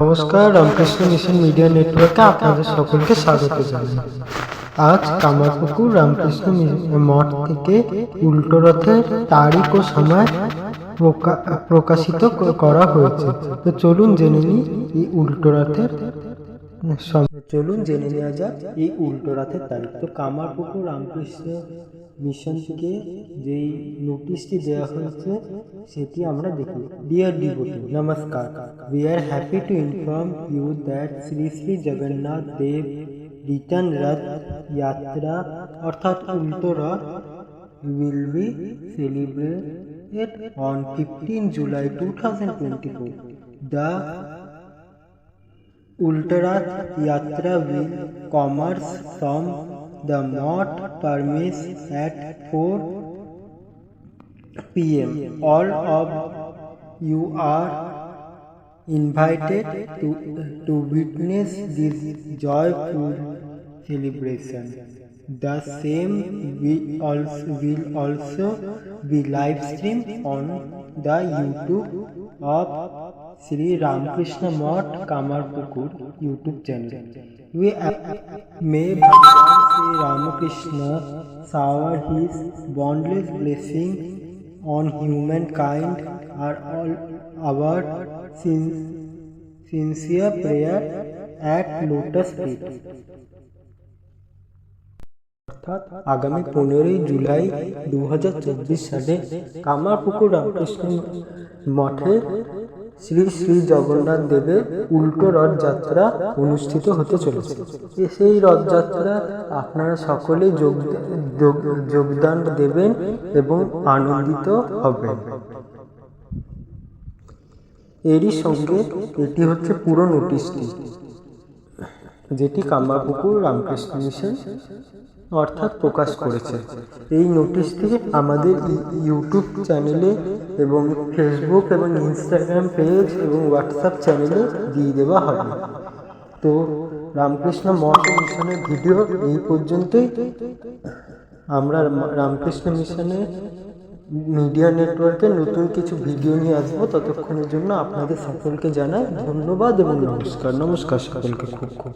নমস্কার, Ramakrishna mission media নেটওয়ার্কে আপনাদের সকলকে স্বাগত জানাই। আজ কামারপুকুর রামকৃষ্ণ মঠ থেকে উল্টো রথের তারিখ ও সময় প্রকা- প্রকাশিত করা হয়েছে। তো চলুন জেনে নিই এই উল্টো রথের চলুন জেনে নেওয়া যাক এই উল্টো রথের তারিখ। তো কামারপুকুর রামকৃষ্ণ মিশন থেকে যেই নোটিশটি দেওয়া হয়েছে সেটি আমরা দেখি ডিয়ার ডিভোটি নমস্কার we are happy to inform you that Shri Shri Jagannath Dev return Rath Yatra অর্থাৎ উল্টো রথ will be celebrated on 15 July 2024. The Ultarath Yatra will commence from the Mott premise at 4 pm. All of you are invited to, to witness this joyful celebration. The same will also, will also be live streamed on the YouTube of Sri Ramakrishna Mott Kamarpukur YouTube channel. We may Bhagwan Sri Ramakrishna shower his boundless blessing on humankind are all our sin- sincere prayer at lotus feet. অর্থাৎ আগামী পনেরোই জুলাই দু সালে কামারপুকুর রামকৃষ্ণ মঠে শ্রী শ্রী জগন্নাথ দেবের উল্টো রথযাত্রা অনুষ্ঠিত হতে চলেছে। সেই রথযাত্রা আপনারা সকলে যোগ- যোগদান দেবেন এবং আনন্দিত হবেন। এরই সঙ্গে এটি হচ্ছে পুরো নোটিশটি, যেটি কামারপুকুর রামকৃষ্ণ মিশন অর্থাৎ প্রকাশ করেছে। এই নোটিশটি আমাদের ইউটিউব চ্যানেলে এবং ফেসবুক এবং ইনস্টাগ্রাম পেজ এবং হোয়াটসঅ্যাপ চ্যানেলে দিয়ে দেওয়া হবে। তো রামকৃষ্ণ মঠ মিশনের ভিডিও এই পর্যন্তই। আমরা রামকৃষ্ণ মিশনে মিডিয়া নেটওয়ার্কে নতুন কিছু ভিডিও নিয়ে আসব ততক্ষণের জন্য আপনাদের সকলকে জানাই ধন্যবাদ এবং নমস্কার। নমস্কার, সকলকে খুব খুব।